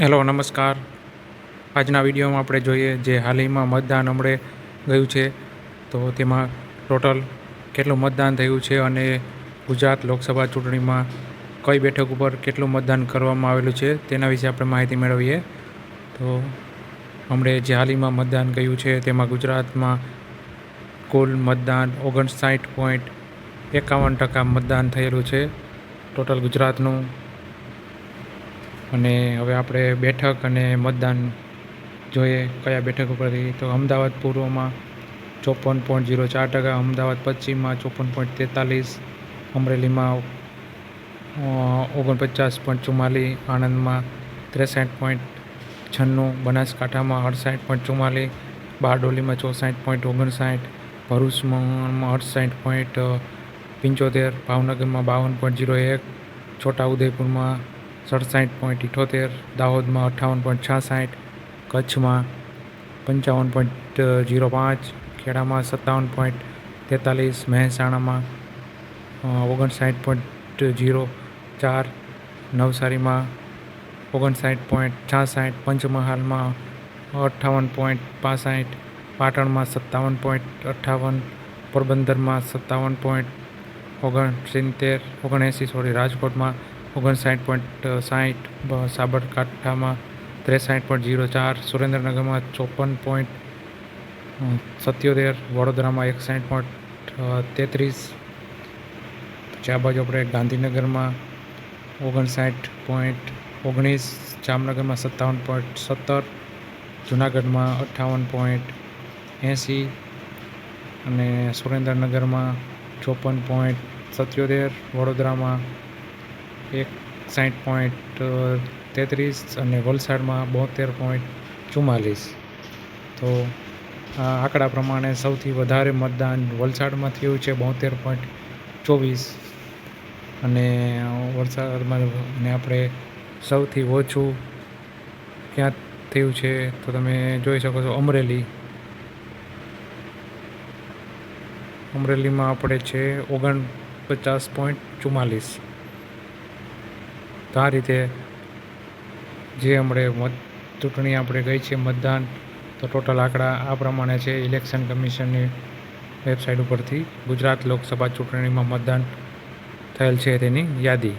Hello, નમસ્કાર. આજના વિડીયોમાં આપણે જોઈએ જે હાલમાં મતદાન હમણે ગયું છે, તો તેમાં ટોટલ કેટલું મતદાન થયું છે અને ગુજરાત લોકસભા ચૂંટણીમાં કઈ બેઠક ઉપર કેટલું મતદાન કરવામાં આવેલું છે, તેના વિશે આપણે માહિતી મેળવીએ. તો હમણે જે હાલમાં મતદાન ગયું છે, તેમાં ગુજરાતમાં કુલ મતદાન ઓગણસાઠ પોઈન્ટ એકાવન ટકા મતદાન થયેલું છે. ટોટલ ગુજરાતનું અને હવે આપણે બેઠક અને મતદાન જોઈએ કયા બેઠક ઉપરથી. તો અમદાવાદ પૂર્વમાં ચોપન પોઈન્ટ ઝીરો ચાર ટકા, અમદાવાદ પશ્ચિમમાં ચોપન પોઈન્ટ તેતાલીસ, અમરેલીમાં ઓગણપચાસ પોઈન્ટ ચુમ્માલીસ, આણંદમાં ત્રેસઠ પોઈન્ટ છન્નું, બનાસકાંઠામાં અડસાઠ પોઈન્ટ ચુમ્માલીસ, બારડોલીમાં ચોસાઠ પોઈન્ટ ઓગણસાઠ, ભરૂચમાં અડસાઠ પોઈન્ટ પંચોતેર, ભાવનગરમાં બાવન પોઈન્ટ જીરો એક, છોટાઉદેપુરમાં સડસાઠ પોઈન્ટ ઇઠોતેર, દાહોદમાં અઠ્ઠાવન પોઈન્ટ છાસઠ, કચ્છમાં પંચાવન પોઈન્ટ જીરો પાંચ, ખેડામાં સત્તાવન પોઈન્ટ તેતાલીસ, મહેસાણામાં ઓગણસાઠ પોઈન્ટ જીરો ચાર, નવસારીમાં ઓગણસાઠ પોઈન્ટ છાસઠ, પંચમહાલમાં અઠ્ઠાવન પોઈન્ટ પાસઠ, પાટણમાં સત્તાવન પોઈન્ટ અઠ્ઠાવન, પોરબંદરમાં સત્તાવન પોઈન્ટ ઓગણસિત્તેર, ઓગણએંસી, સોરી, રાજકોટમાં ઓગણસાઠ પોઈન્ટ સાઠ, સાબરકાંઠામાં ત્રેસાઠ પોઈન્ટ જીરો ચાર, સુરેન્દ્રનગરમાં ચોપન પોઈન્ટ સત્યોતેર, વડોદરામાં એકસાઠ પોઈન્ટ તેત્રીસ, પછી આ બાજુ આપણે ગાંધીનગરમાં ઓગણસાઠ પોઈન્ટ ઓગણીસ, જામનગરમાં સત્તાવન પોઈન્ટ સત્તર, જુનાગઢમાં અઠ્ઠાવન પોઈન્ટ એંસી અને સુરેન્દ્રનગરમાં ચોપન પોઈન્ટ સત્યોતેર, વડોદરામાં એક સાઠ પોઈન્ટ તેત્રીસ અને વલસાડમાં બોતેર પોઈન્ટ ચુમ્માલીસ. તો આ આંકડા પ્રમાણે સૌથી વધારે મતદાન વલસાડમાં થયું છે, બોતેર પોઈન્ટ ચોવીસ. અને વલસાડમાં ને આપણે સૌથી ઓછું ક્યાં થયું છે, તો તમે જોઈ શકો છો અમરેલી. અમરેલીમાં આપણે છે ઓગણ પચાસ પોઈન્ટ ચુમ્માલીસ. તો આ રીતે જે હમણે મત ચૂંટણી આપણે ગઈ છે, મતદાન, તો ટોટલ આંકડા આ પ્રમાણે છે, ઇલેક્શન કમિશનની વેબસાઇટ ઉપરથી ગુજરાત લોકસભા ચૂંટણીમાં મતદાન થયેલ છે તેની યાદી.